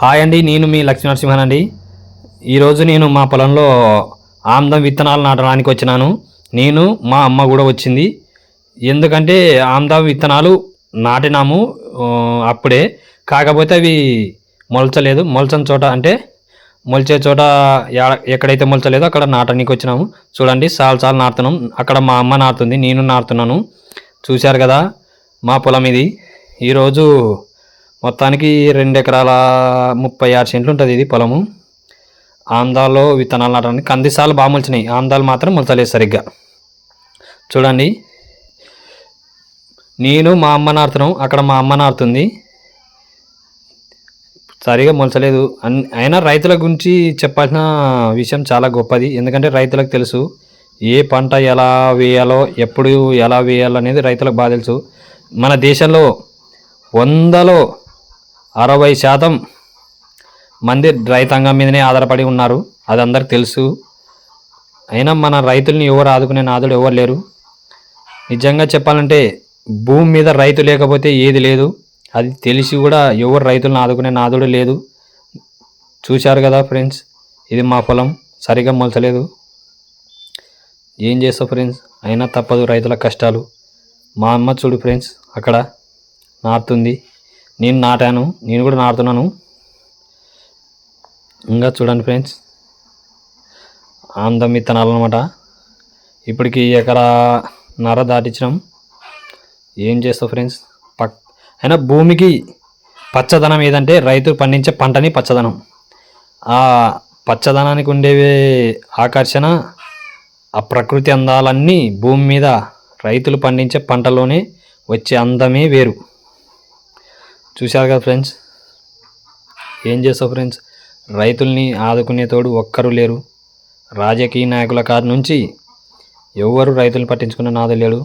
Hi అండి నేను మీ లక్ష్మీ నరసింహన్ అండి. ఈరోజు నేను మా పొలంలో ఆమ్దం విత్తనాలు నాటడానికి వచ్చినాను. నేను మా అమ్మ కూడా వచ్చింది. ఎందుకంటే ఆమ్దం విత్తనాలు నాటినాము అప్పుడే. కాకపోతే అవి మొలచలేదు. మొలచని చోట అంటే మొలిచే చోట ఎక్కడైతే మొలచలేదో అక్కడ నాటడానికి వచ్చినాము. చూడండి చాలా చాలా నాటుతున్నాం. అక్కడ మా అమ్మ నాటుతుంది నేను నాటుతున్నాను. చూశారు కదా మా పొలం ఇది. ఈరోజు మొత్తానికి రెండు ఎకరాల ముప్పై ఆరు సెంట్లు ఉంటుంది ఇది పొలము. ఆంధ్రాలో విత్తనాలు నాటడానికి కందిసాలు బాగా మొలిచినాయి. ఆంధ్రాలు మాత్రం మొలచలేదు సరిగ్గా. చూడండి. నేను మా అమ్మ నాడుతున్నాం అక్కడ మా అమ్మ నాడుతుంది సరిగా మొలచలేదు. అన్ అయినా రైతుల గురించి చెప్పాల్సిన విషయం చాలా గొప్పది. ఎందుకంటే రైతులకు తెలుసు ఏ పంట ఎలా వేయాలో ఎప్పుడు ఎలా వేయాలో అనేది రైతులకు బాగా తెలుసు. మన దేశంలో వందలో అరవై శాతం మంది రైతాంగం మీదనే ఆధారపడి ఉన్నారు. అది అందరికి తెలుసు. అయినా మన రైతుల్ని ఎవరు ఆదుకునే నాదుడు ఎవరు లేరు. నిజంగా చెప్పాలంటే భూమి మీద రైతు లేకపోతే ఏది లేదు. అది తెలిసి కూడా ఎవరు రైతులను ఆదుకునే నాదుడు లేదు. చూశారు కదా ఫ్రెండ్స్ ఇది మా పొలం సరిగా మొలచలేదు. ఏం చేస్తావు ఫ్రెండ్స్? అయినా తప్పదు రైతుల కష్టాలు. మా అమ్మ చూడు ఫ్రెండ్స్ అక్కడ నాటుతుంది నేను నాటాను నేను కూడా నాటుతున్నాను. ఇంకా చూడండి ఫ్రెండ్స్ ఆందం విత్తనాలు అనమాట ఇప్పటికి ఎకరా నర దాటించినాం ఏం చేస్తావు ఫ్రెండ్స్? పక్ అయినా భూమికి పచ్చదనం ఏదంటే రైతు పండించే పంటని పచ్చదనం. ఆ పచ్చదనానికి ఉండేవి ఆకర్షణ ఆ ప్రకృతి అందాలన్నీ భూమి మీద రైతులు పండించే పంటలోనే వచ్చే అందమే వేరు. చూశారు కదా ఫ్రెండ్స్? ఏం చేస్తావు ఫ్రెండ్స్? రైతుల్ని ఆదుకునే తోడు ఒక్కరూ లేరు. రాజకీయ నాయకుల కాడ నుంచి ఎవరు రైతులు పట్టించుకున్న నాదు లేడు.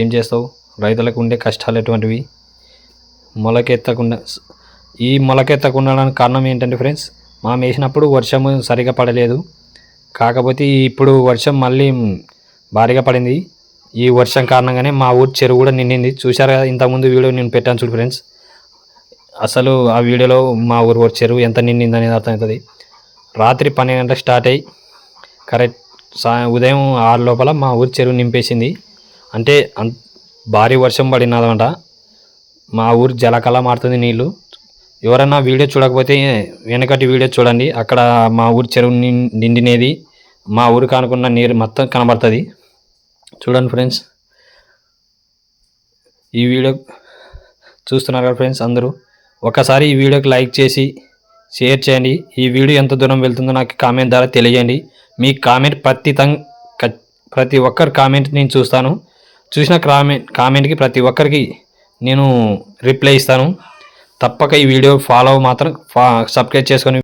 ఏం చేస్తావు? రైతులకు ఉండే కష్టాలు ఎటువంటివి? మొలకెత్తకుండా ఈ మొలకెత్తకుండా కారణం ఏంటంటే ఫ్రెండ్స్ మనం వేసినప్పుడు వర్షం సరిగా పడలేదు. కాకపోతే ఇప్పుడు వర్షం మళ్ళీ భారీగా పడింది. ఈ వర్షం కారణంగానే మా ఊరు చెరువు కూడా నిండింది. చూశారు కదా ఇంతకుముందు వీడియో నేను పెట్టాను చూడు ఫ్రెండ్స్. అసలు ఆ వీడియోలో మా ఊరు చెరువు ఎంత నిండింది అనేది అర్థమవుతుంది. రాత్రి పన్నెండు గంటలకు స్టార్ట్ అయ్యి కరెక్ట్ సా ఉదయం ఆరు లోపల మా ఊరి చెరువు నింపేసింది. అంటే అంత భారీ వర్షం పడినదంట మా ఊరు జలకళ మారుతుంది నీళ్ళు ఎవరన్నా వీడియో చూడకపోతే వెనకటి వీడియో చూడండి. అక్కడ మా ఊరు చెరువు నిండినేది. మా ఊరికి అనుకున్న నీరు మొత్తం కనబడుతుంది. చూడండి ఫ్రెండ్స్. ఈ వీడియో చూస్తున్నారు కదా ఫ్రెండ్స్ అందరూ? ఒకసారి ఈ వీడియోకి లైక్ చేసి షేర్ చేయండి. ఈ వీడియో ఎంత దూరం వెళ్తుందో నాకు కామెంట్ ద్వారా తెలియజేయండి. మీ కామెంట్ ప్రతి తం క- ప్రతి ఒక్కరి కామెంట్ నేను చూస్తాను. చూసిన కామెంట్ కామెంట్కి ప్రతి ఒక్కరికి నేను రిప్లై ఇస్తాను. తప్పక ఈ వీడియో ఫాలో మాత్రం ఫా సబ్స్క్రైబ్ చేసుకొని